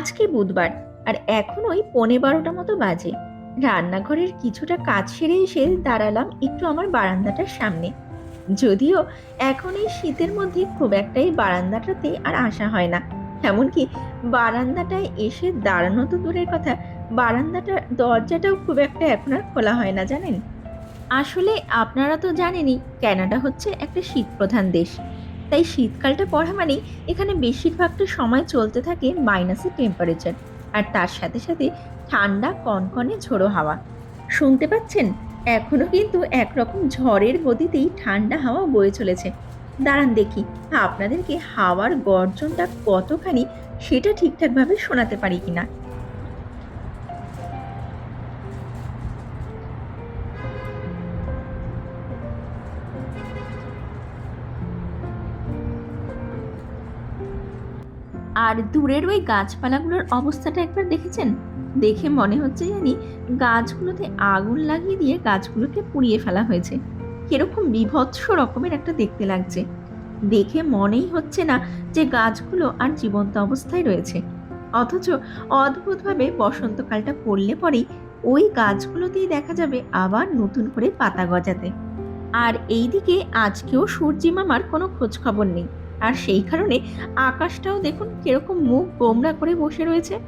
আজকে বুধবার, আর এখন ওই পনে বারোটা মতো বাজে। রান্নাঘরের কিছুটা কাজ সেরে এসে দাঁড়ালাম একটু আমার বারান্দাটার সামনে। যদিও এখন এই শীতের মধ্যে খুব একটা এই বারান্দাটাতে আর আসা হয় না। এমনকি বারান্দাটায় এসে দাঁড়ানো তো দূরের কথা, বারান্দাটার দরজাটাও খুব একটা এখন আর খোলা হয় না, জানেন? আসলে আপনারা তো জানেনই ক্যানাডা হচ্ছে একটা শীতপ্রধান দেশ। তাই শীতকালটা পড়া মানেই এখানে বেশিরভাগটা সময় চলতে থাকে মাইনাসের টেম্পারেচার আর তার সাথে সাথে ঠান্ডা, কনকনে ঝোড়ো হাওয়া। শুনতে পাচ্ছেন? এখনও কিন্তু একরকম ঝড়ের গতিতেই ঠান্ডা হাওয়া বয়ে চলেছে। দাঁড়ান দেখি, আপনাদেরকে হাওয়ার গর্জনটা কতখানি সেটা ঠিকঠাকভাবে শোনাতে পারি কিনা? আর দূরের ওই গাছপালাগুলোর অবস্থাটা একবার দেখেছেন? দেখে মনে হচ্ছে জানি গাছগুলোতে আগুন লাগিয়ে দিয়ে গাছগুলোকে পুড়িয়ে ফেলা হয়েছে। কীরকম বিভৎস রকমের একটা দেখতে লাগছে। দেখে মনেই হচ্ছে না যে গাছগুলো আর জীবন্ত অবস্থায় রয়েছে। অথচ অদ্ভুতভাবে বসন্তকালটা পড়লে পরেই ওই গাছগুলোতেই দেখা যাবে আবার নতুন করে পাতা গজাতে। আর এইদিকে আজকেও সূর্যি মামার কোনো খোঁজ খবর নেই। আর সেই কারণে আকাশটাও দেখুন কীরকম মুখ গোমরা করে বসে রয়েছে।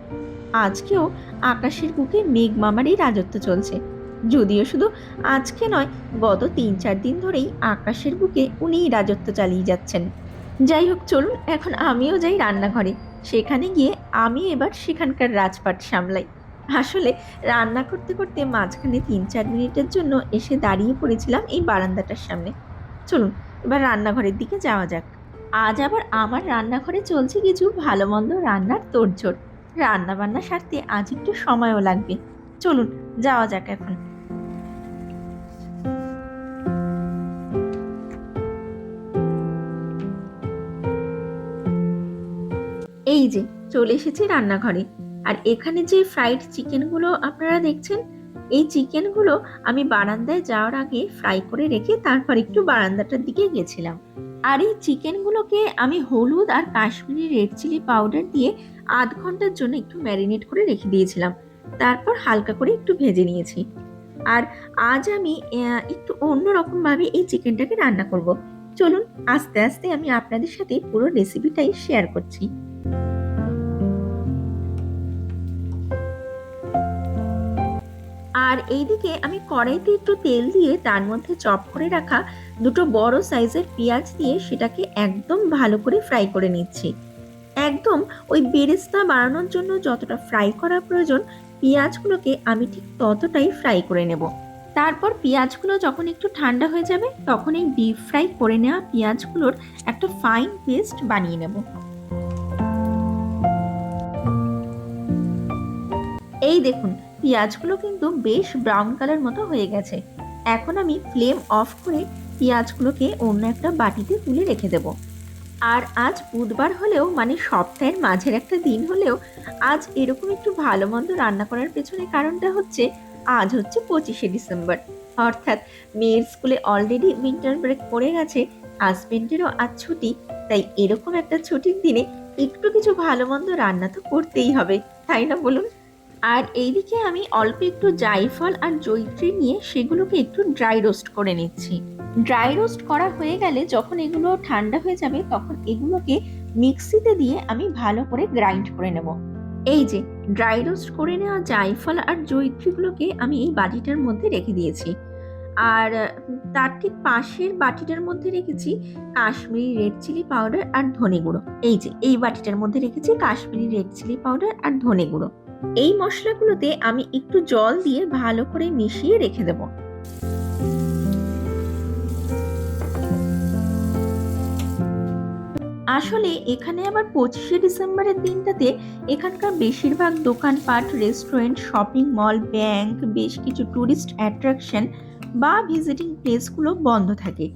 আজকেও আকাশের বুকে মেঘ মামারই রাজত্ব চলছে। যদিও শুধু আজকে নয়, গত তিন চার দিন ধরেই আকাশের বুকে উনিই রাজত্ব চালিয়ে যাচ্ছেন। যাই হোক, চলুন, এখন আমিও যাই রান্নাঘরে। সেখানে গিয়ে আমি এবার সেখানকার রাজপাট সামলাই। আসলে রান্না করতে করতে মাঝখানে তিন চার মিনিটের জন্য এসে দাঁড়িয়ে পড়েছিলাম এই বারান্দাটার সামনে। চলুন, এবার রান্নাঘরের দিকে যাওয়া যাক। আজ আবার আমার রান্নাঘরে চলছে কিছু ভালো মন্দ রান্নার তোড়জোড়। রান্না বান্না সারতে আজ একটু সময়ও লাগবে। চলুন, যাওয়া যাক এখন। এই যে, চলে এসেছি রান্নাঘরে। আর এখানে যে ফ্রাইড চিকেনগুলো আপনারা দেখছেন, এই চিকেনগুলো আমি বারান্দায় যাওয়ার আগে ফ্রাই করে রেখে তারপর একটু বারান্দাটার দিকে গেছিলাম। আর এই চিকেনগুলোকে আমি হলুদ আর কাশ্মীরি রেড চিলি পাউডার দিয়ে আধ ঘণ্টার জন্য একটু ম্যারিনেট করে রেখে দিয়েছিলাম। তারপর হালকা করে একটু ভেজে নিয়েছি। আর আজ আমি একটু অন্যরকমভাবে এই চিকেনটাকে রান্না করব। চলুন, আস্তে আস্তে আমি আপনাদের সাথে পুরো রেসিপিটাই শেয়ার করছি। আর এইদিকে আমি কড়াইতে একটু তেল দিয়ে তার মধ্যে চপ করে রাখা দুটো বড় সাইজের পেঁয়াজ দিয়ে সেটাকে একদম ভালো করে ফ্রাই করে নিচ্ছি। একদম ওই বেরেস্তা বানানোর জন্য যতটা ফ্রাই করা প্রয়োজন, পেঁয়াজগুলোকে আমি ঠিক ততটাই ফ্রাই করে নেব। তারপর পেঁয়াজগুলো যখন একটু ঠান্ডা হয়ে যাবে, তখন এই ডিপ ফ্রাই করে নেওয়া পেঁয়াজগুলোর একটা ফাইন পেস্ট বানিয়ে নেব। এই দেখুন, পেঁয়াজগুলো কিন্তু বেশ ব্রাউন কালার মতো হয়ে গেছে। এখন আমি ফ্লেম অফ করে পেঁয়াজগুলোকে অন্য একটা বাটিতে তুলে রেখে দেব। আর আজ বুধবার হলেও মানে সপ্তাহের মাঝের একটা দিন হলেও, আজ এরকম একটু ভালো মন্দ রান্না করার পেছনে কারণটা হচ্ছে, আজ হচ্ছে পঁচিশে ডিসেম্বর। অর্থাৎ মেয়ের স্কুলে অলরেডি উইন্টার ব্রেক পড়ে গেছে হাজবেন্ডেরও আজ ছুটি, তাই এরকম একটা ছুটির দিনে একটু কিছু ভালো মন্দ রান্না তো করতেই হবে, তাই না বলুন? আর এইদিকে আমি অল্প একটু জায়ফল আর জৈত্রী নিয়ে সেগুলোকে একটু ড্রাই রোস্ট করে নিচ্ছি। ড্রাই রোস্ট করা হয়ে গেলে যখন এগুলো ঠান্ডা হয়ে যাবে, তখন এগুলোকে মিক্সিতে দিয়ে আমি ভালো করে গ্রাইন্ড করে নেব। এই যে ড্রাই রোস্ট করে নেওয়া জায়ফল আর জৈত্রীগুলোকে আমি এই বাটিটার মধ্যে রেখে দিয়েছি। আর, তার ঠিক পাশের বাটিটার মধ্যে রেখেছি কাশ্মীরি রেড চিলি পাউডার আর ধনে গুঁড়ো। এই যে, এই বাটিটার মধ্যে রেখেছি কাশ্মীরি রেড চিলি পাউডার আর ধনে গুঁড়ো। এই মশলাগুলোতে আমি একটু জল দিয়ে ভালো করে মিশিয়ে রেখে দেব। আসলে এখানে আবার পঁচিশে ডিসেম্বরের দিনটাতে এখানকার বেশিরভাগ দোকানপাট রেস্টুরেন্ট শপিং মল ব্যাংক বেশ কিছু ট্যুরিস্ট অ্যাট্রাকশন বা ভিজিটিং প্লেসগুলো বন্ধ থাকে।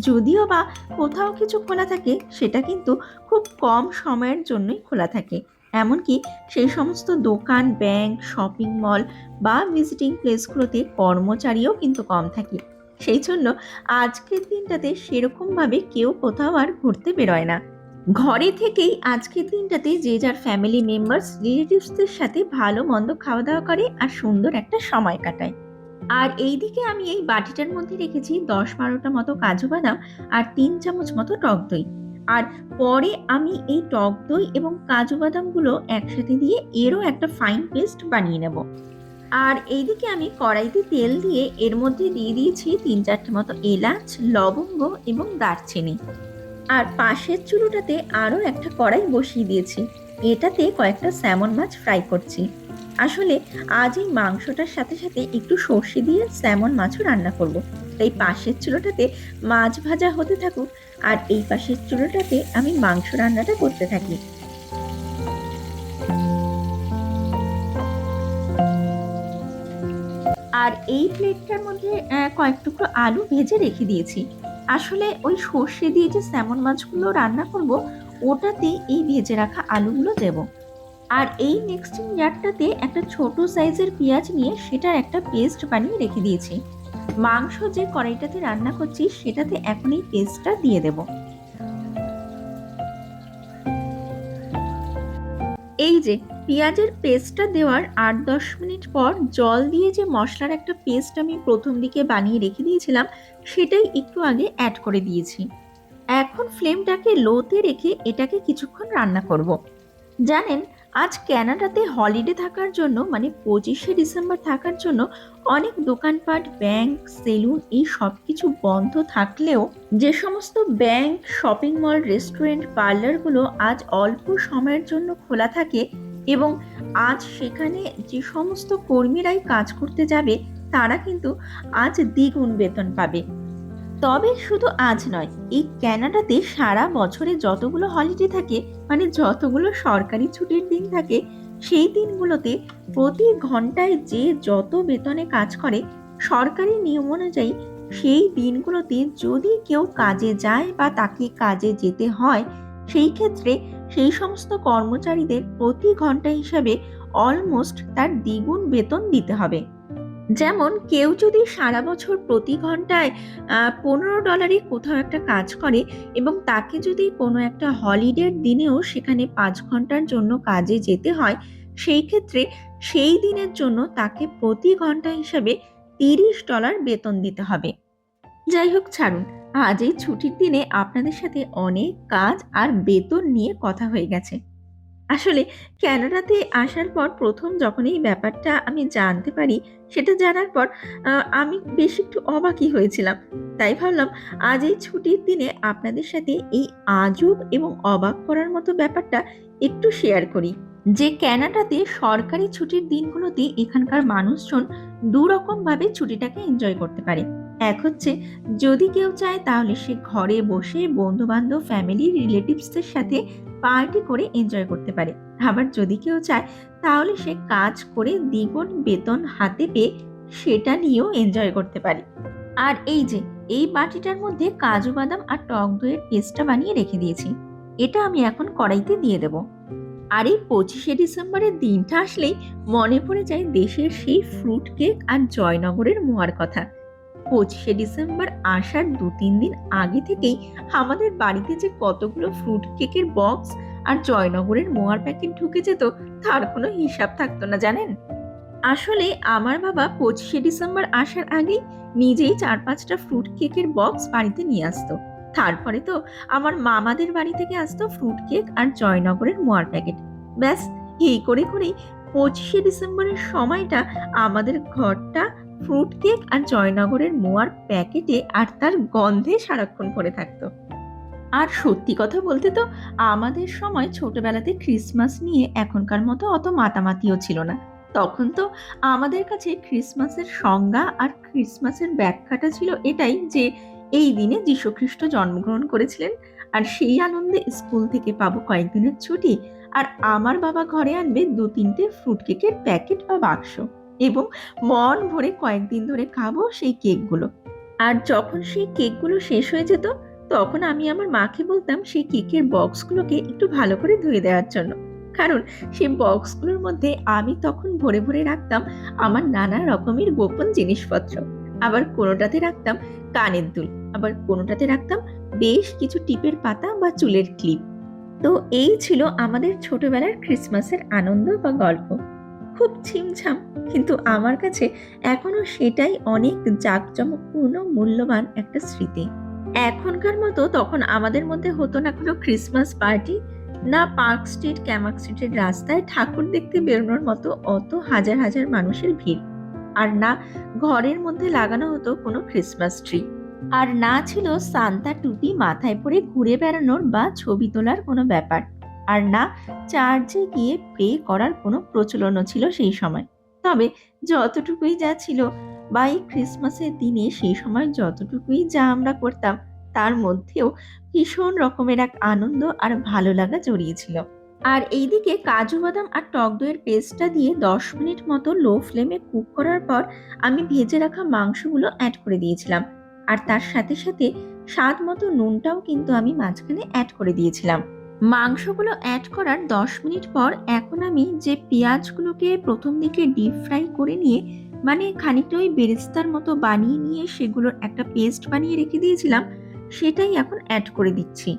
যদিও বা কোথাও কিছু খোলা থাকে, সেটা কিন্তু খুব কম সময়ের জন্যই খোলা থাকে। এমনকি সেই সমস্ত দোকান ব্যাংক শপিং মল বা ভিজিটিং প্লেসগুলোতে কর্মচারীও কিন্তু কম থাকে। সেই জন্য আজকের দিনটাতে সেরকমভাবে কেউ কোথাও আর ঘুরতে বেরোয় না। ঘরে থেকেই আজকের দিনটাতে যে যার ফ্যামিলি মেম্বার্স রিলেটিভসদের সাথে ভালো মন্দ খাওয়া দাওয়া করে আর সুন্দর একটা সময় কাটায়। আর এইদিকে আমি এই বাটিটার মধ্যে রেখেছি দশ বারোটা মতো কাজু বাদাম আর তিন চামচ মতো টক দই। আর পরে আমি এই টক দই এবং কাজু বাদামগুলো একসাথে দিয়ে এরও একটা ফাইন পেস্ট বানিয়ে নেব। আর এইদিকে আমি কড়াইতে তেল দিয়ে এর মধ্যে দিয়ে দিয়েছি তিন চারটে মতো এলাচ, লবঙ্গ এবং দারচিনি। আর পাশের চুলোটাতে আরও একটা কড়াই বসিয়ে দিয়েছি। এটাতে কয়েকটা স্যামন মাছ ফ্রাই করছি। আসলে আজ এই মাংসটার সাথে সাথে একটু সর্ষে দিয়ে স্যামন মাছও রান্না করব। তাই পাশের চুলোটাতে মাছ ভাজা হতে থাকুক আর এই পাশের চুলোটাতে আমি মাংস রান্নাটা করতে থাকি। আর এই প্লেটটার মধ্যে কয়েক টুকরো আলু ভেজে রেখে দিয়েছি। আসলে ওই সর্ষে দিয়ে যে স্যামন মাছগুলো রান্না করব ওটাতে এই ভেজে রাখা আলুগুলো দেব। আর এই মিক্সিং জারটাতে একটা ছোট সাইজের পেঁয়াজ নিয়ে সেটার একটা পেস্ট বানিয়ে রেখে দিয়েছি। মাংস যে কড়াইটাতে রান্না করছি, সেটাতে এখন এই পেস্টটা দিয়ে দেব। এই যে পেঁয়াজের পেস্টটা দেওয়ার আট দশ মিনিট পর জল দিয়ে যে মশলার একটা পেস্ট আমি প্রথম দিকে বানিয়ে রেখে দিয়েছিলাম, সেটাই একটু আগে অ্যাড করে দিয়েছি এখন ফ্লেমটাকে লোতে রেখে এটাকে কিছুক্ষণ রান্না করব। জানেন আজ ক্যানাডাতে হলিডে থাকার জন্য মানে পঁচিশে ডিসেম্বর থাকার জন্য অনেক দোকানপাট, ব্যাংক, সেলুন এই সব কিছু বন্ধ থাকলেও যে সমস্ত ব্যাংক, শপিং মল, রেস্টুরেন্ট, পার্লারগুলো আজ অল্প সময়ের জন্য খোলা থাকে এবং আজ সেখানে যে সমস্ত কর্মীরাই কাজ করতে যাবে, তারা কিন্তু আজ দ্বিগুণ বেতন পাবে। তবে শুধু আজ নয়, এই ক্যানাডাতে সারা বছরে যতগুলো হলিডে থাকে মানে যতগুলো সরকারি ছুটির দিন থাকে, সেই দিনগুলোতে প্রতি ঘন্টায় যে যত বেতনে কাজ করে, সরকারি নিয়ম অনুযায়ী সেই দিনগুলোতে যদি কেউ কাজে যায় বা তাকে কাজে যেতে হয়, সেই ক্ষেত্রে সেই সমস্ত কর্মচারীদের প্রতি ঘণ্টা হিসাবে অলমোস্ট তার দ্বিগুণ বেতন দিতে হবে। যেমন কেউ যদি সারা বছর প্রতি ঘন্টায় পনেরো ডলারে কোথাও একটা কাজ করে এবং তাকে যদি কোনো একটা হলিডের দিনেও সেখানে পাঁচ ঘণ্টার জন্য কাজে যেতে হয়, সেই ক্ষেত্রে সেই দিনের জন্য তাকে প্রতি ঘণ্টা হিসাবে তিরিশ ডলার বেতন দিতে হবে। যাই হোক, ছাড়ুন। আজ এই ছুটির দিনে আপনাদের সাথে অনেক কাজ আর বেতন নিয়ে কথা হয়ে গেছে। আসলে ক্যানাডাতে আসার পর প্রথম যখন এই ব্যাপারটা আমি জানতে পারি, সেটা জানার পর আমি বেশ একটু অবাকই হয়েছিলাম। তাই ভাবলাম, আজ এই ছুটির দিনে আপনাদের সাথে এই আজব এবং অবাক করার মতো ব্যাপারটা একটু শেয়ার করি। যে ক্যানাডাতে সরকারি ছুটির দিনগুলোতে এখানকার মানুষজন দু রকম ভাবে ছুটিটাকে এনজয় করতে পারে। এক হচ্ছে, যদি কেউ চায় তাহলে সে ঘরে বসে বন্ধু বান্ধব ফ্যামিলি রিলেটিভসদের সাথে পার্টি করে এনজয় করতে পারে। আবার যদি কেউ চায়, তাহলে সে কাজ করে দ্বিগুণ বেতন হাতে পেয়ে সেটা নিয়েও এনজয় করতে পারে। আর এই যে, এই বাটিটার মধ্যে কাজু বাদাম আর টক দইয়ের পেস্টটা বানিয়ে রেখে দিয়েছি। এটা আমি এখন কড়াইতে দিয়ে দেব। আর এই পঁচিশে ডিসেম্বরের দিনটা আসলেই মনে পড়ে যায় দেশের সেই ফ্রুট কেক আর জয়নগরের মোয়ার কথা। পঁচিশে ডিসেম্বর আসার দু তিন দিন আগে থেকেই আমাদের বাড়িতে যে কতগুলো ফ্রুট কেকের বক্স আর জয়নগরের মোয়ার প্যাকেট ঢুকে যেত, তার কোনো হিসাব থাকতো না, জানেন? আসলে আমার বাবা পঁচিশে ডিসেম্বর আসার আগেই নিজেই চার পাঁচটা ফ্রুট কেকের বক্স বাড়িতে নিয়ে আসতো। তারপরে তো আমার মামাদের বাড়ি থেকে আসতো ফ্রুট কেক আর জয়নগরের মোয়ার প্যাকেট ব্যাস, এই করে করেই পঁচিশে ডিসেম্বরের সময়টা আমাদের ঘরটা ফ্রুট কেক আর জয়নগরের মোয়ার প্যাকেটে আর তার গন্ধে সারাক্ষণ পড়ে থাকতো। আর সত্যি কথা বলতে তো আমাদের সময় ছোটবেলাতে ক্রিসমাস নিয়ে এখনকার মতো অত মাতামাতিও ছিল না। তখন তো আমাদের কাছে ক্রিসমাসের সংজ্ঞা আর ক্রিসমাসের ব্যাখ্যাটা ছিল এটাই যে এই দিনে যীশুখ্রিস্ট জন্মগ্রহণ করেছিলেন আর সেই আনন্দে স্কুল থেকে পাবো কয়েকদিনের ছুটি আর আমার বাবা ঘরে আনবে দু তিনটে ফ্রুট কেকের প্যাকেট বা বাক্স। এবং মন ভরে কয়েকদিন ধরে খাব সেই কেকগুলো। আর যখন সেই কেকগুলো শেষ হয়ে যেত, তখন আমি আমার মাকে বলতাম সেই কেকের বক্সগুলোকে একটু ভালো করে ধুয়ে দেওয়ার জন্য। কারণ সেই বক্সগুলোর মধ্যে আমি তখন ভরে ভরে রাখতাম আমার নানা রকমের গোপন জিনিসপত্র। আবার কোনোটাতে রাখতাম কানের দুল, আবার কোনোটাতে রাখতাম বেশ কিছু টিপের পাতা বা চুলের ক্লিপ। তো এই ছিল আমাদের ছোটবেলার ক্রিসমাসের আনন্দ বা গল্প। খুব ছিমছাম, কিন্তু আমার কাছে এখনও সেটাই অনেক জাঁকজমকপূর্ণ, মূল্যবান একটা স্মৃতি। এখনকার মতো তখন আমাদের মধ্যে হতো না কোনো ক্রিসমাস পার্টি, না পার্ক স্ট্রিট, ক্যামাক স্ট্রিটের রাস্তায় ঠাকুর দেখতে বেরোনোর মতো অত হাজার হাজার মানুষের ভিড়। আর না ঘরের মধ্যে লাগানো হতো কোনো ক্রিসমাস ট্রি। আর না ছিল সান্তা টুপি মাথায় পরে ঘুরে বেড়ানোর বা ছবি তোলার কোনো ব্যাপার। আর না, চার্চে গিয়ে প্রে করার কোনো প্রচলনও ছিল সেই সময়। তবে যতটুকুই যা ছিল বা এই ক্রিসমাসের দিনে সেই সময় যতটুকুই যা আমরা করতাম, তার মধ্যেও ভীষণ রকমের এক আনন্দ আর ভালো লাগা জড়িয়েছিল আর এইদিকে কাজু বাদাম আর টক দইয়ের পেস্টটা দিয়ে দশ মিনিট মতো লো ফ্লেমে কুক করার পর আমি ভেজে রাখা মাংসগুলো অ্যাড করে দিয়েছিলাম। আর তার সাথে সাথে স্বাদ মতো নুনটাও কিন্তু আমি মাঝখানে অ্যাড করে দিয়েছিলাম। মাংসগুলো অ্যাড করার দশ মিনিট পর এখন আমি যে পেঁয়াজগুলোকে প্রথম দিকে ডিপ ফ্রাই করে নিয়ে মানে খানিকটা ওই বেরেস্তার মতো বানিয়ে নিয়ে সেগুলোর একটা পেস্ট বানিয়ে রেখে দিয়েছিলাম, সেটাই এখন অ্যাড করে দিচ্ছি।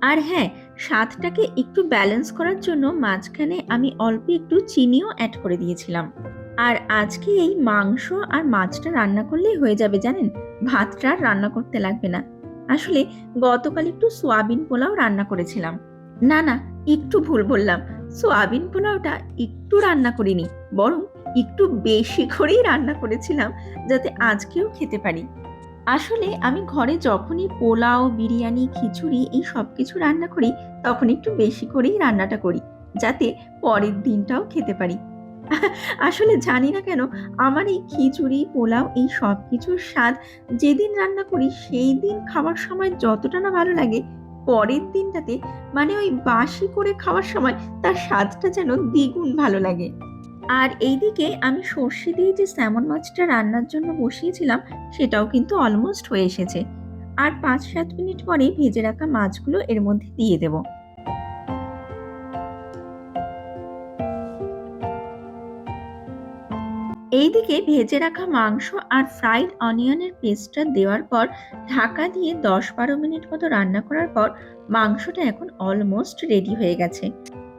আর হ্যাঁ স্বাদটাকে একটু ব্যালেন্স করার জন্য মাঝখানে আমি অল্প একটু চিনিও অ্যাড করে দিয়েছিলাম। আর আজকে এই মাংস আর মাছটা রান্না করলেই হয়ে যাবে জানেন? ভাতটা রান্না করতে লাগবে না। আসলে গতকাল একটু সোয়াবিন পোলাও রান্না করেছিলাম। না না, একটু ভুল বললাম। সোয়াবিন পোলাওটা একটু রান্না করিনি, বরং একটু বেশি করেই রান্না করেছিলাম যাতে আজকেও খেতে পারি। আসলে আমি ঘরে যখনই পোলাও, বিরিয়ানি, খিচুড়ি এই সব কিছু রান্না করি, তখন একটু বেশি করেই রান্নাটা করি, যাতে পরের দিনটাও খেতে পারি। আসলে জানি না কেন আমার এই খিচুড়ি, পোলাও এই সব কিছুর স্বাদ যেদিন রান্না করি সেই দিন খাওয়ার সময় যতটা না ভালো লাগে পরের দিনটাতে মানে ওই বাসি করে খাওয়ার সময় তার স্বাদটা যেন দ্বিগুণ ভালো লাগে। আর এইদিকে আমি সর্ষে দিয়ে যে স্যামন মাছটা রান্নার জন্য বসিয়েছিলাম সেটাও কিন্তু অলমোস্ট হয়ে এসেছে। আর পাঁচ সাত মিনিট পরে ভেজে রাখা মাছগুলো এর মধ্যে দিয়ে দেব। এইদিকে ভেজে রাখা মাংস আর ফ্রাইড অনিয়নের পেস্টটা দেওয়ার পর ঢাকা দিয়ে দশ বারো মিনিট মতো রান্না করার পর মাংসটা এখন অলমোস্ট রেডি হয়ে গেছে।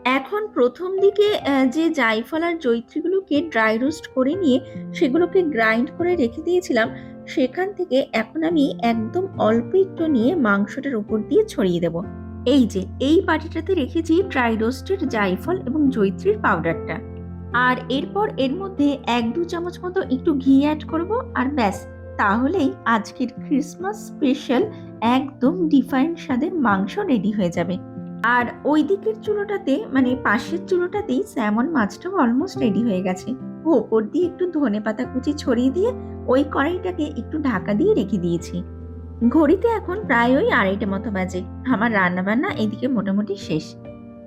এখন প্রথম দিকে যে জায়ফল আর জৈত্রীগুলোকে ড্রাই রোস্ট করে নিয়ে সেগুলোকে গ্রাইন্ড করে রেখে দিয়েছিলাম, সেখান থেকে এখন আমি একদম অল্প একটু নিয়ে মাংসটার উপর দিয়ে ছড়িয়ে দেব। এই যে, এই বাটিটাতে রেখেছি ড্রাই রোস্টেড জায়ফল এবং জৈত্রীর পাউডারটা আর এরপর এর মধ্যে এক দু চামচ মতো একটু ঘি অ্যাড করব, আর ব্যাস। তাহলেই আজকের ক্রিসমাস স্পেশাল একদম ডিফারেন্ট স্বাদের মাংস রেডি হয়ে যাবে। আর ওই দিকের চুলোটাতে মানে পাশের চুলোটাতেই স্যামন মাছটাও অলমোস্ট রেডি হয়ে গেছে। ওপর দিয়ে একটু ধনে পাতা কুচি ছড়িয়ে দিয়ে ওই কড়াইটাকে একটু ঢাকা দিয়ে রেখে দিয়েছি। ঘড়িতে এখন প্রায় ওই আড়াইটে মতো বাজে। আমার রান্নাবান্না এদিকে মোটামুটি শেষ।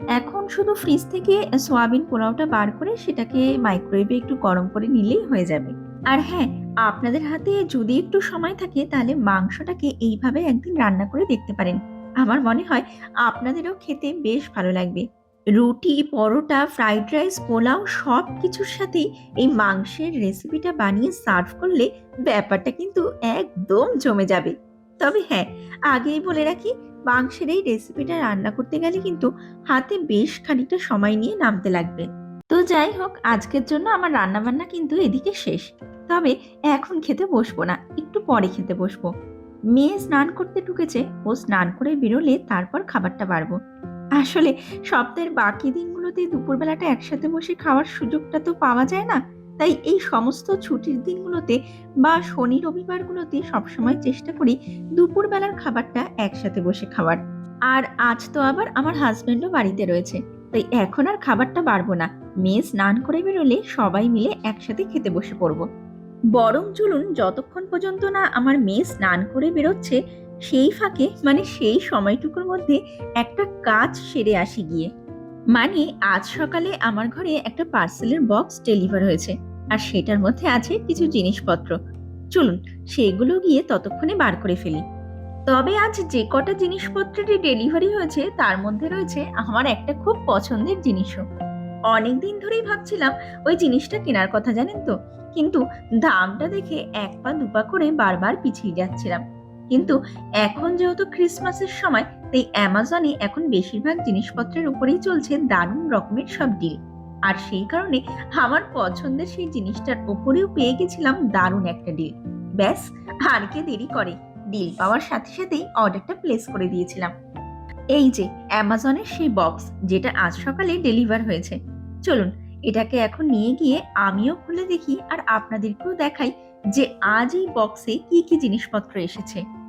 এখন শুধু ফ্রিজ থেকে সোয়াবিন পোলাওটা বার করে সেটাকে মাইক্রোওয়েভে একটু গরম করে নিলেই হয়ে যাবে। আর হ্যাঁ আপনাদের হাতে যদি একটু সময় থাকে, তাহলে মাংসটাকে এইভাবে একদিন রান্না করে দেখতে পারেন। আমার মনে হয় আপনাদেরও খেতে বেশ ভালো লাগবে। রুটি, পরোটা ফ্রাইড রাইস পোলাও সব কিছুর সাথেই এই মাংসের রেসিপিটা বানিয়ে সার্ভ করলে ব্যাপারটা কিন্তু একদম জমে যাবে। তবে হ্যাঁ আগেই বলে রাখি, মাংসের এই রেসিপিটা রান্না করতে গেলে কিন্তু হাতে বেশ খানিকটা সময় নিয়ে নামতে লাগবে। তো যাই হোক, আজকের জন্য আমার রান্না বান্না কিন্তু এদিকে শেষ। তবে এখন খেতে বসবো না, একটু পরে খেতে বসবো। মেয়ে স্নান করতে ঢুকেছে, ও স্নান করে বেরোলে তারপর খাবারটা বাড়বো। আসলে সপ্তাহের বাকি দিনগুলোতে দুপুরবেলাটা একসাথে বসে খাওয়ার সুযোগটা তো পাওয়া যায় না। তাই এই সমস্ত ছুটির দিনগুলোতে বা শনি রবিবারগুলোতে সবসময় চেষ্টা করি দুপুরবেলার খাবারটা একসাথে বসে খাওয়ার। আর আজ তো আবার আমার হাজব্যান্ডও বাড়িতে রয়েছে, তাই এখন আর খাবারটা বাড়বো না। মেয়ে স্নান করে বেরোলে সবাই মিলে একসাথে খেতে বসে পড়ব। বরং চলুন যতক্ষণ পর্যন্ত না আমার মেয়ে স্নান করে বেরোচ্ছে, সেই ফাঁকে মানে সেই সময়টুকুর মধ্যে একটা কাজ সেরে আসি গিয়ে। মানে আজ সকালে আমার ঘরে একটা পার্সেলের বক্স ডেলিভার হয়েছে। আর সেটার মধ্যে আছে কিছু জিনিসপত্র। চলুন, সেগুলো গিয়ে ততক্ষণে বার করে ফেলি। তবে আজ যে কটা জিনিসপত্রেরই ডেলিভারি হয়েছে, তার মধ্যে রয়েছে আমার একটা খুব পছন্দের জিনিসও। অনেক দিন ধরেই ভাবছিলাম ওই জিনিসটা কেনার কথা, জানেন তো? কিন্তু দামটা দেখে এক পা দুপা করে বারবার পিছিয়ে যাচ্ছিলাম। কিন্তু এখন যেহেতু ক্রিসমাসের সময়, তাই অ্যামাজনে এখন বেশিরভাগ জিনিসপত্রের উপরেই চলছে দারুণ রকমের সব ডিল আর সেই কারণে আমার পছন্দের সেই জিনিসটার ওপরেও পেয়ে গেছিলাম দারুণ একটা ডিল ব্যাস, আর কে দেরি করে। ডিল পাওয়ার সাথে সাথেই অর্ডারটা প্লেস করে দিয়েছিলাম। এই যে অ্যামাজনের সেই বক্স যেটা আজ সকালে ডেলিভার হয়েছে। চলুন, এটাকে এখন নিয়ে গিয়ে আমিও খুলে দেখি আর আপনাদেরকেও দেখাই যে আজ এই বক্সে কি কি জিনিসপত্র এসেছে।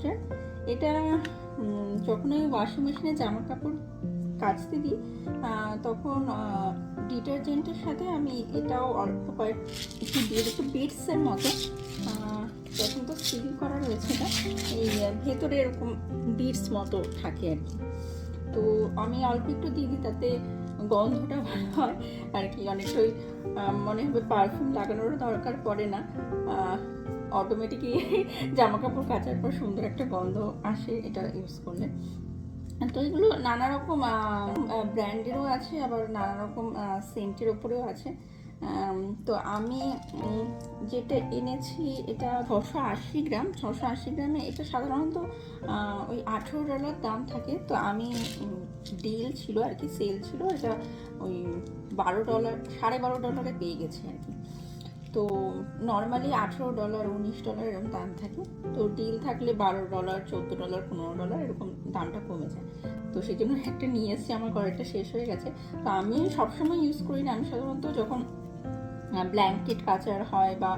সেন্ট এটা যখন আমি ওয়াশিং মেশিনে জামা কাপড় কাচতে দিই তখন ডিটারজেন্টের সাথে আমি এটাও অল্প কয়েক, একটু দিয়ে দিচ্ছি বিটসের মতো। তখন তো সিল করা রয়েছে না এই ভেতরে এরকম বিটস মতো থাকে আর কি। তো আমি অল্প একটু দিয়ে দিই, তাতে গন্ধটা ভালো হয়। আর কি, অনেকটাই মনে হবে পারফিউম লাগানোর দরকার পড়ে না। অটোমেটিকই জামা কাপড় কাচার পর সুন্দর একটা গন্ধ আসে এটা ইউজ করলে। তো এগুলো নানা রকম ব্র্যান্ডেরও আছে, আবার নানা রকম সেন্টের ওপরেও আছে। তো আমি যেটা এনেছি এটা ছশো আশি গ্রাম। ছশো আশি গ্রামে এটা সাধারণত ওই আঠেরো ডলার দাম থাকে। তো আমি ডিল ছিল আর কি সেল ছিল। এটা ওই বারো ডলার সাড়ে বারো ডলারে পেয়ে গেছি আর কি। তো নর্মালি আঠেরো ডলার উনিশ ডলার এরকম দাম থাকে। তো ডিল থাকলে বারো ডলার চোদ্দ ডলার পনেরো ডলার এরকম দামটা কমে যায়। তো সেই জন্য একটা নিয়ে এসেছি, আমার কয়েকটা শেষ হয়ে গেছে। তো আমি সবসময় ইউজ করি না, আমি সাধারণত যখন ব্ল্যাঙ্কেট কাচার হয় বা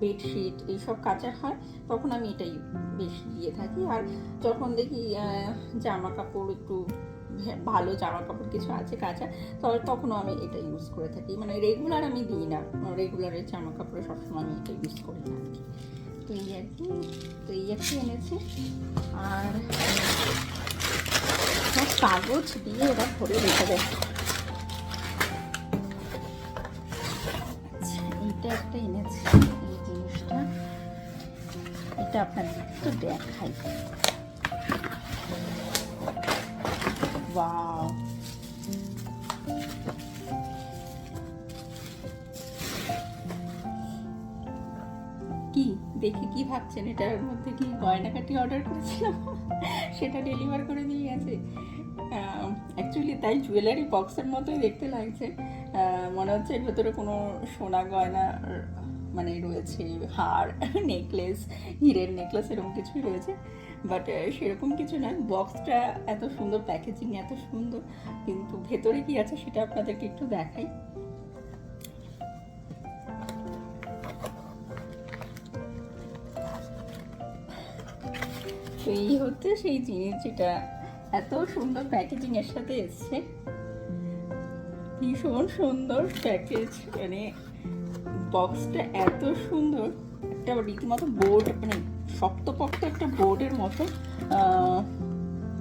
বেডশিট এইসব কাচার হয়, তখন আমি এটাই বেশি দিয়ে থাকি। আর যখন দেখি জামা কাপড় একটু ভালো জামা কাপড় কিছু আছে কাঁচা তবে তখনও আমি এটা ইউজ করে থাকি। মানে রেগুলার আমি দিই না রেগুলারের জামা কাপড়ে সবসময় আমি এটা ইউজ করি না আর কি তো এই আর কি তো এই একটা এনেছি। আর কাগজ দিয়ে এরা ভরে রেখে দেয়। আচ্ছা, এইটা একটা এনেছি এই জিনিসটা। এটা আপনাদের একটু দেখাই। ওয়াও কি? দেখে কি ভাবছেন? এটার মধ্যে কি গয়নাকাটি অর্ডার করেছিলাম? সেটা ডেলিভার করে দিয়ে গেছে। অ্যাকচুয়ালি তাই জুয়েলারি বক্সের মতোই দেখতে লাগছে। মনে হচ্ছে এর ভেতরে কোনো সোনা গয়না মানে রয়েছে, হার নেকলেস হিরের নেকলেস এরকম কিছুই রয়েছে। বাট সেরকম কিছু নয়। বক্সটা এত সুন্দর প্যাকেজিং এত সুন্দর, কিন্তু ভেতরে কি আছে সেটা আপনাদেরকে একটু দেখাই। এই হচ্ছে সেই জিনিস যেটা এত সুন্দর প্যাকেজিং এর সাথে এসছে। ভীষণ সুন্দর প্যাকেজ মানে বক্সটা এত সুন্দর। একটা রীতিমতো বোর্ড মানে শক্তপোক্ত একটা বোর্ডের মতো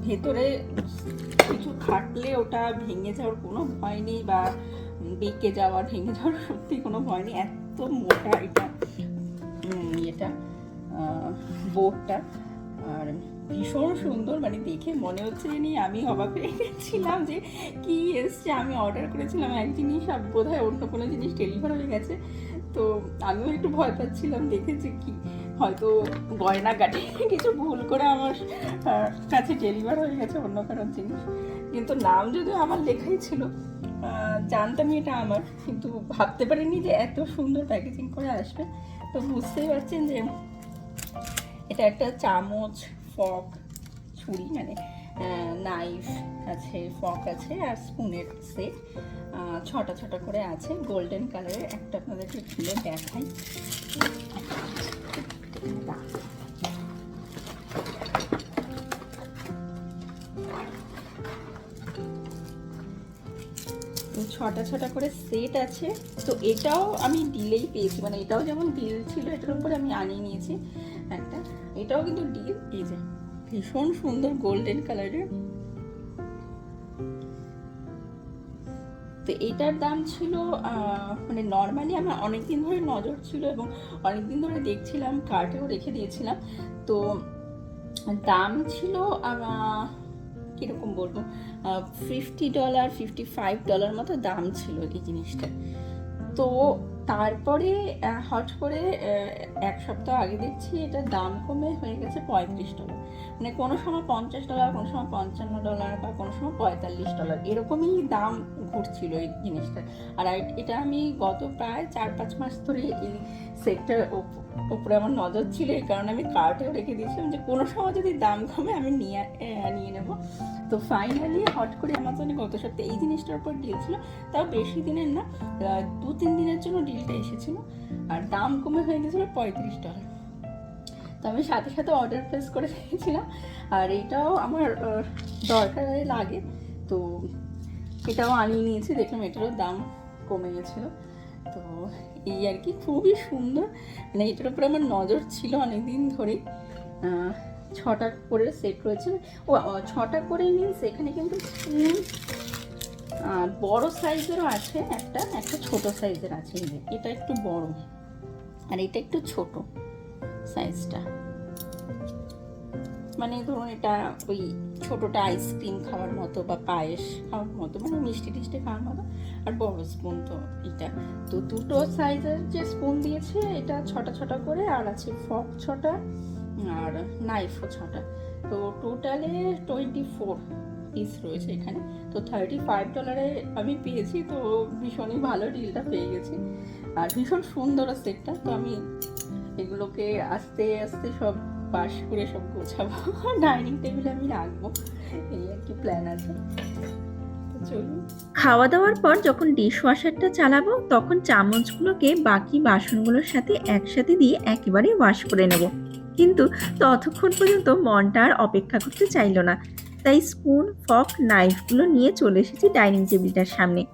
ভেতরে কিছু খাটলে ওটা ভেঙে যাওয়ার কোনো ভয় নেই বা বেঁকে যাওয়ার ভেঙে যাওয়ার সত্যি কোনো ভয় নেই। এত মোটা এটা এটা বোর্ডটা। আর ভীষণ সুন্দর মানে দেখে মনে হচ্ছে যে নিয়ে আমি অবাক হয়ে গেছিলাম যে কি এসছে। আমি অর্ডার করেছিলাম এক জিনিস আর বোধ হয় অন্য কোনো জিনিস ডেলিভার হয়ে গেছে। তো আমিও একটু ভয় পাচ্ছিলাম দেখেছি কি হয়তো গয়না গাটি কিছু ভুল করে আমার কাছে ডেলিভার হয়ে গেছে অন্য কারোর জিনিস। কিন্তু নাম যদিও আমার লেখাই ছিল জানতামই এটা আমার, কিন্তু ভাবতে পারিনি যে এত সুন্দর প্যাকেজিং করে আসবে। তো বুঝতেই পারছেন যে এটা একটা চামচ ফক ছুরি মানে নাইফ আছে ফক আছে, আর স্পুনের সেট ছটা ছটা করে আছে। গোল্ডেন কালারের একটা আপনাদেরকে খুলে দেখাই। ছটা ছটা করে সেট আছে। তো এটাও আমি ডিলেই পেয়েছি। মানে এটাও যেমন ডিল ছিল, এটার উপরে আমি আনিয়ে নিয়েছি একটা। এটাও কিন্তু ডিল এই যে, ভীষণ সুন্দর গোল্ডেন কালারের তো এটার দাম ছিল মানে নর্মালি আমার অনেক দিন ধরে নজর ছিল এবং অনেক দিন ধরে দেখছিলাম কার্টেও রেখে দিয়েছিলাম। তো দাম ছিল কীরকম বলব? Fifty dollar fifty five dollar মতো দাম ছিল এই জিনিসটা। তো তারপরে হট করে এক সপ্তাহ আগে দেখছি এটা দাম কমে হয়ে গেছে পঁয়ত্রিশ ডলার মানে কোনো সময় পঞ্চাশ ডলার কোনো সময় পঞ্চান্ন ডলার বা কোনো সময় পঁয়তাল্লিশ ডলার এরকমই দাম ঘুরছিল এই জিনিসটা। আর এটা আমি গত প্রায় চার পাঁচ মাস ধরে এই সেটটার উপরে আমার নজর ছিল, এই কারণে আমি কার্টেও রেখে দিয়েছিলাম যে কোনো সময় যদি দাম কমে আমি নিয়ে নিয়ে নেব। তো ফাইনালি হট করে অ্যামাজনে গত সপ্তাহে এই জিনিসটার উপর ডিল ছিল, তাও বেশি দিনের না দু তিন দিনের জন্য ডিলটা এসেছিল। আর দাম কমে হয়ে গেছিল পঁয়ত্রিশ ডলার তো আমি সাথে সাথে অর্ডার প্লেস করে দিয়েছিলাম আর এটাও আমার দরকারে লাগে। তো এটাও আনিয়ে নিয়েছি। দেখলাম এটারও দাম কমে গেছিল। তো এই আর কি, খুবই সুন্দর। মানে এটার উপরে আমার নজর ছিল অনেক দিন ধরেই ছটা করে সেট রয়েছে। ও ছটা করে মিনস এখানে কিন্তু বড় সাইজেরও আছে, একটা একটা ছোট সাইজের আছে। এটা একটু বড়। আর এটা একটু ছোট সাইজটা। মানে ধরুন এটা ওই ছোটোটা আইসক্রিম খাওয়ার মতো বা পায়েস খাওয়ার মতো মানে মিষ্টি টিষ্টি খাওয়ার মতো, আর বড় স্পুন তো এটা। তো দুটো সাইজের যে স্পুন দিয়েছে, এটা ছটা ছটা করে, আর আছে ফক ছটা, আর নাইফও ছটা। তো টোটালে টোয়েন্টি ফোর পিস রয়েছে এখানে। তো থার্টি ফাইভ ডলারে আমি পেয়েছি, তো ভীষণই ভালো ডিলটা পেয়ে গেছি। আর ভীষণ সুন্দর সেটটা তো আমি এগুলোকে আস্তে আস্তে সব পাশ করে সব গোছাবো। ডাইনিং টেবিলে আমি রাখব। এই আর কি প্ল্যান আছে। খাওয়া দাওয়ার পর যখন ডিশ ওয়াশারটা চালাবো, তখন চামচগুলোকে বাকি বাসনগুলোর সাথে একসাথে দিয়ে একেবারে ওয়াশ করে নেব। কিন্তু ততক্ষণ পর্যন্ত মনটা আর অপেক্ষা করতে চাইলো না। তাই স্পুন ফক নাইফগুলো নিয়ে চলে এসেছি ডাইনিং টেবিলটার সামনে।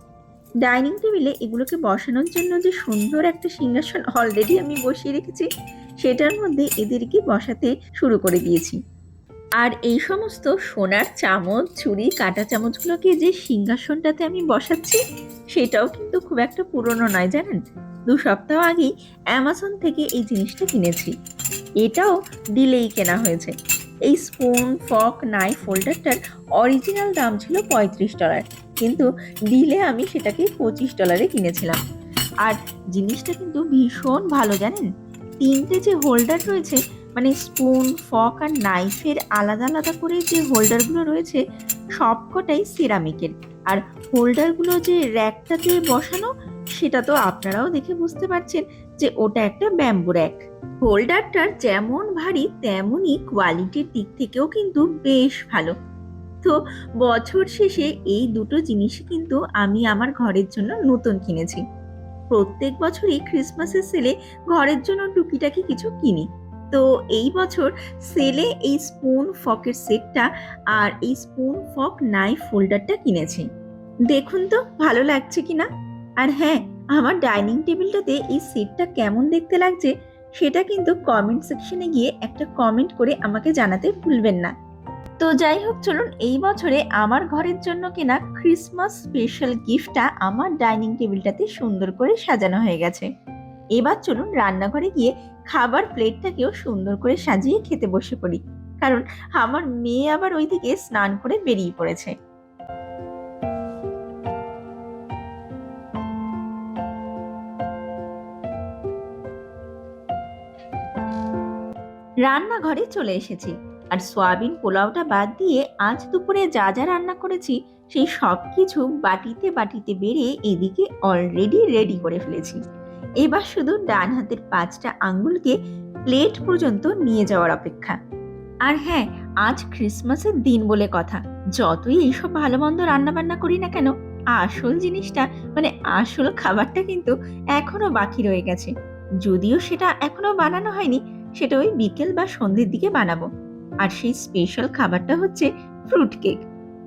ডাইনিং টেবিলে এগুলোকে বসানোর জন্য যে সুন্দর একটা সিংহাসন অলরেডি আমি বসিয়ে রেখেছি, সেটার মধ্যে এদেরকে বসাতে শুরু করে দিয়েছি। আর এই সমস্ত সোনার চামচ ছুরি কাঁটা চামচগুলোকে যে সিংহাসনটাতে আমি বসাচ্ছি, সেটাও কিন্তু খুব একটা পুরনো নয়, জানেন? দু সপ্তাহ আগেই অ্যামাজন থেকে এই জিনিসটা কিনেছি। এটাও ডিলেই কেনা হয়েছে। এই স্পুন ফক নাইফ ফোল্ডারটার অরিজিনাল দাম ছিল পঁয়ত্রিশ ডলার কিন্তু ডিলে আমি সেটাকে পঁচিশ ডলারে কিনেছিলাম। আর জিনিসটা কিন্তু ভীষণ ভালো, জানেন? তিনটে যে হোল্ডার রয়েছে মানে স্পুন ফক আর নাইফের আলাদা আলাদা করে যে হোল্ডারগুলো রয়েছে, সবকটাই সিরামিকের আর হোল্ডারগুলো যে র্যাকটাতে বসানো, সেটা তো আপনারাও দেখে বুঝতে পারছেন যে ওটা একটা ব্যাম্বু র্যাক হোল্ডারটার যেমন ভারী, তেমনই কোয়ালিটির দিক থেকেও কিন্তু বেশ ভালো। তো বছর শেষে এই দুটো জিনিসই কিন্তু আমি আমার ঘরের জন্য নতুন কিনেছি। প্রত্যেক বছরই ক্রিসমাসের সেলে ঘরের জন্য টুকিটাকি কিছু কিনি। তো এই বছর সেলে এই স্পুন ফকের সেটটা আর এই স্পুন ফক নাইফ ফোল্ডারটা কিনেছি। দেখুন তো ভালো লাগছে কি না আর হ্যাঁ আমার ডাইনিং টেবিলটাতে এই সেটটা কেমন দেখতে লাগছে, সেটা কিন্তু কমেন্ট সেকশনে গিয়ে একটা কমেন্ট করে আমাকে জানাতে ভুলবেন না। তো যাই হোক চলুন এই বছরে আমার ঘরের জন্য কেনা ক্রিসমাস স্পেশাল গিফটটা আমার ডাইনিং টেবিলটাতে সুন্দর করে সাজানো হয়ে গেছে। এবার চলুন রান্নাঘরে গিয়ে খাবার প্লেটটাকেও সুন্দর করে সাজিয়ে খেতে বসে পড়ি, কারণ আমার মেয়ে আবার ওইদিকে স্নান করে বেরিয়ে পড়েছে। রান্নাঘরে চলে এসেছি। আর সয়াবিন পোলাওটা বাদ দিয়ে আজ দুপুরে যা যা রান্না করেছি, সেই সব কিছু বাটিতে বাটিতে বেড়ে এদিকে অলরেডি রেডি করে ফেলেছি। এবার শুধু ডান হাতের পাঁচটা আঙ্গুলকে প্লেট পর্যন্ত নিয়ে যাওয়ার অপেক্ষা। আর হ্যাঁ আজ ক্রিসমাসের দিন বলে কথা। যতই এইসব ভালো মন্দ রান্না বান্না করি না কেন, আসল জিনিসটা মানে আসল খাবারটা কিন্তু এখনও বাকি রয়ে গেছে। যদিও সেটা এখনও বানানো হয়নি, সেটা ওই বিকেল বা সন্ধ্যের দিকে বানাবো। আর সেই স্পেশাল খাবারটা হচ্ছে ফ্রুট কেক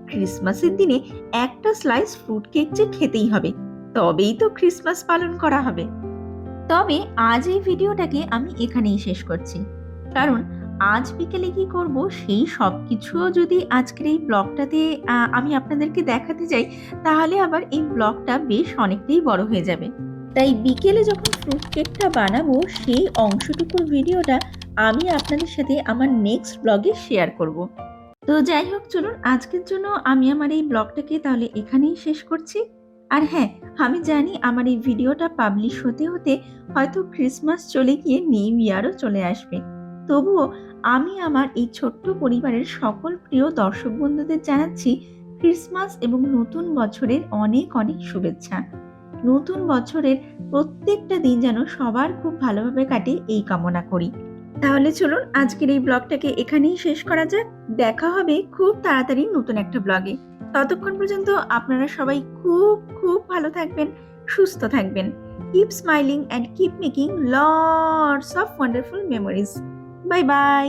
ক্রিসমাসের দিনে একটা স্লাইস ফ্রুট কেক যে খেতেই হবে, তবেই তো ক্রিসমাস পালন করা হবে। তবে আজ এই ভিডিওটাকে আমি এখানেই শেষ করছি। কারণ আজ বিকেলে কি করব সেই সব কিছুও যদি আজকের এই ব্লগটাতে আমি আপনাদেরকে দেখাতে যাই তাহলে আবার এই ব্লগটা বেশ অনেকটাই বড় হয়ে যাবে। তাই বিকেলে যখন ফ্রুট কেকটা বানাবো, সেই অংশটুকুর ভিডিওটা আমি আপনাদের সাথে আমার নেক্সট ব্লগে শেয়ার করব। তো যাই হোক, চলুন আজকের জন্য আমি আমার এই ব্লগটাকে তাহলে এখানেই শেষ করছি। আর হ্যাঁ আমি জানি আমার এই ভিডিওটা পাবলিশ হতে হতে হয়তো ক্রিসমাস চলে গিয়ে নিউ ইয়ারও চলে আসবে। তবুও আমি আমার এই ছোট্ট পরিবারের সকল প্রিয় দর্শক বন্ধুদের জানাচ্ছি ক্রিসমাস এবং নতুন বছরের অনেক অনেক শুভেচ্ছা। নতুন বছরের প্রত্যেকটা দিন যেন সবার খুব ভালোভাবে কাটে এই কামনা করি। তাহলে চলুন আজকের এই ব্লগটাকে এখানেই শেষ করা যাক। দেখা হবে খুব তাড়াতাড়ি নতুন একটা ব্লগে। ততক্ষণ পর্যন্ত আপনারা সবাই খুব খুব ভালো থাকবেন, সুস্থ থাকবেন। Keep smiling and keep making lots of wonderful memories bye bye